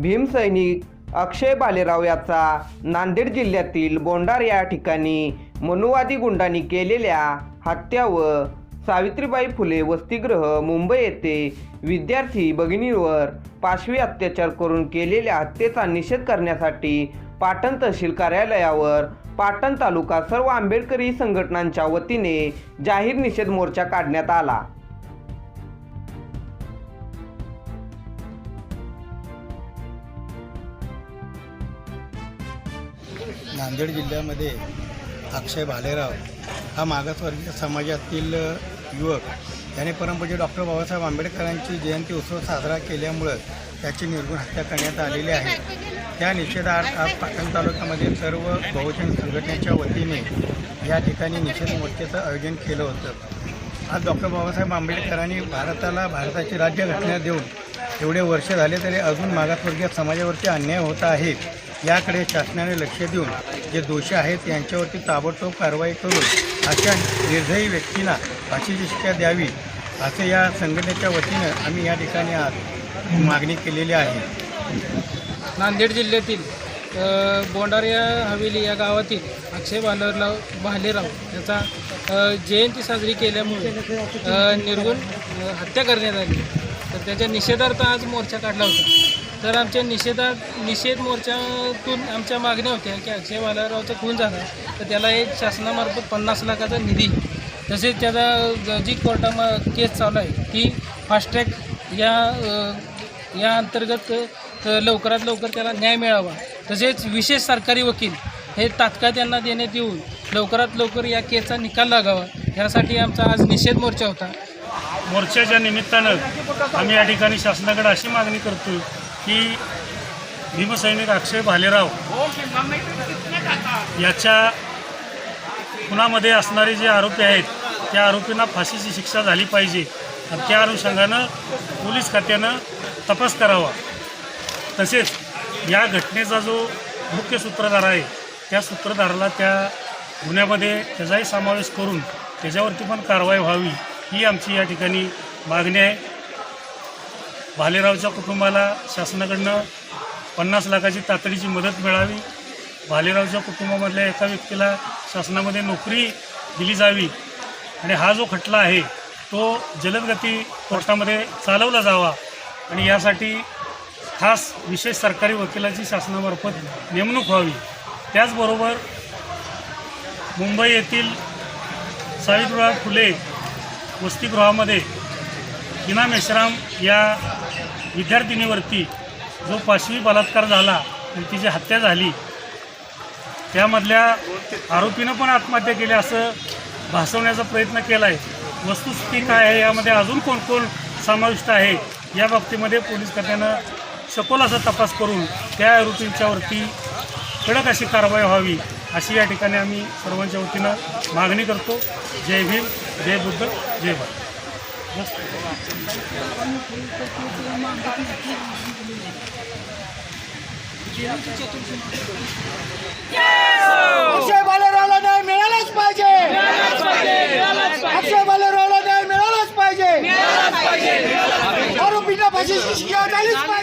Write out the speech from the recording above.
भीमसैनिक अक्षय बालेराव याचा नांदेड जिल्ह्यातील बोंडार या ठिकाणी मनुवादी गुंडांनी केलेल्या हत्या व सावित्रीबाई फुले वसतिगृह मुंबई येथे विद्यार्थी भगिनीवर पाशवी अत्याचार करून केलेल्या हत्येचा निषेध करण्यासाठी पाटण तहसील कार्यालयावर पाटण तालुका सर्व आंबेडकरी संघटनांच्या वतीने जाहीर निषेध मोर्चा काढण्यात आला. नांदेड जिल्ह्यामध्ये अक्षय भालेराव हा मागासवर्गीय समाजातील युवक. याने परमपूज्य डॉक्टर बाबासाहेब आंबेडकरांची जयंती उत्सव साजरा केल्यामुळं त्याची निर्गुण हत्या करण्यात आलेली आहे. त्या निषेधार्थ आज पाटण तालुक्यामध्ये सर्व बहुजन संघटनेच्या वतीने या ठिकाणी निषेध मोर्चाचं आयोजन केलं होतं. आज डॉक्टर बाबासाहेब आंबेडकरांनी भारताला भारताची राज्यघटना देऊन एवढे वर्ष झाले तरी अजून मागासवर्गीय समाजावरती अन्याय होत आहे. याकडे शासनाने लक्ष देऊन जे दोषी आहेत यांच्यावरती ताबडतोब कारवाई करून अशा निर्दयी व्यक्तीला फाशीची शिक्षा द्यावी असे या संघटनेच्या वतीनं आम्ही या ठिकाणी आज मागणी केलेली आहे. नांदेड जिल्ह्यातील बोंडारिया हवेली या गावातील अक्षय भालेराव भालेराव याचा जयंती साजरी केल्यामुळे निर्गुण हत्या करण्यात आली. तर त्याच्या निषेधार्थ आज मोर्चा काढला होता. तर आमच्या निषेधात निषेध मोर्चातून आमच्या मागण्या होत्या की अक्षय बालारावचं खून झाला तर त्याला एक शासनामार्फत पन्नास लाखाचा निधी. तसेच त्याचा जी कोर्टामा केस चालू आहे ती फास्ट्रॅक या या अंतर्गत लवकरात लवकर त्याला न्याय मिळावा. तसेच विशेष सरकारी वकील हे तात्काळ त्यांना देण्यात येऊन लवकरात लवकर या केसचा निकाल लागावा. यासाठी आमचा आज निषेध मोर्चा होता. मोर्चाच्या निमित्तानं आम्ही या ठिकाणी शासनाकडे अशी मागणी करतो की भीमसैनिक अक्षय भालेराव याच्या खुनामध्ये असणारे जे आरोपी आहेत त्या आरोपींना फाशीची शिक्षा झाली पाहिजे. आणि त्या अनुषंगानं पोलीस खात्यानं तपास करावा. तसेच या घटनेचा जो मुख्य सूत्रधार आहे त्या सूत्रधाराला त्या गुन्ह्यामध्ये त्याचाही समावेश करून त्याच्यावरती पण कारवाई व्हावी. ही आमची या ठिकाणी मागणी आहे. भालेरावच्या कुटुंबाला शासनाकडनं पन्नास लाखाची तातडीची मदत मिळावी. भालेरावच्या कुटुंबामधल्या एका व्यक्तीला शासनामध्ये नोकरी दिली जावी. आणि हा जो खटला आहे तो जलदगती कोर्टामध्ये चालवला जावा. आणि यासाठी खास विशेष सरकारी वकिलाची शासनामार्फत नेमणूक व्हावी. त्याचबरोबर मुंबई येथील सावित्रीबाई फुले वसतिगृहामध्ये हिना मेश्राम या विद्यार्थिनीवरती जो पाशवी बलात्कार झाला आणि तिची हत्या झाली त्यामधल्या आरोपीनं पण आत्महत्या केली असं भासवण्याचा प्रयत्न केला आहे वस्तुस्थिती काय आहे? यामध्ये अजून कोण कोण समाविष्ट आहे? या बाबतीमध्ये पोलीस खात्यानं सखोल असा तपास करून त्या आरोपींच्यावरती कडक अशी कारवाई व्हावी. अशी या ठिकाणी आम्ही सर्वांच्या वतीनं मागणी करतो. जय भीम जय बुद्ध जय भारत. बालेरावला न्याय मिळालाच पाहिजे. अक्षय बालेरावला न्याय मिळालाच पाहिजे. आरोपींना फाशीची शिक्षा झालीच पाहिजे.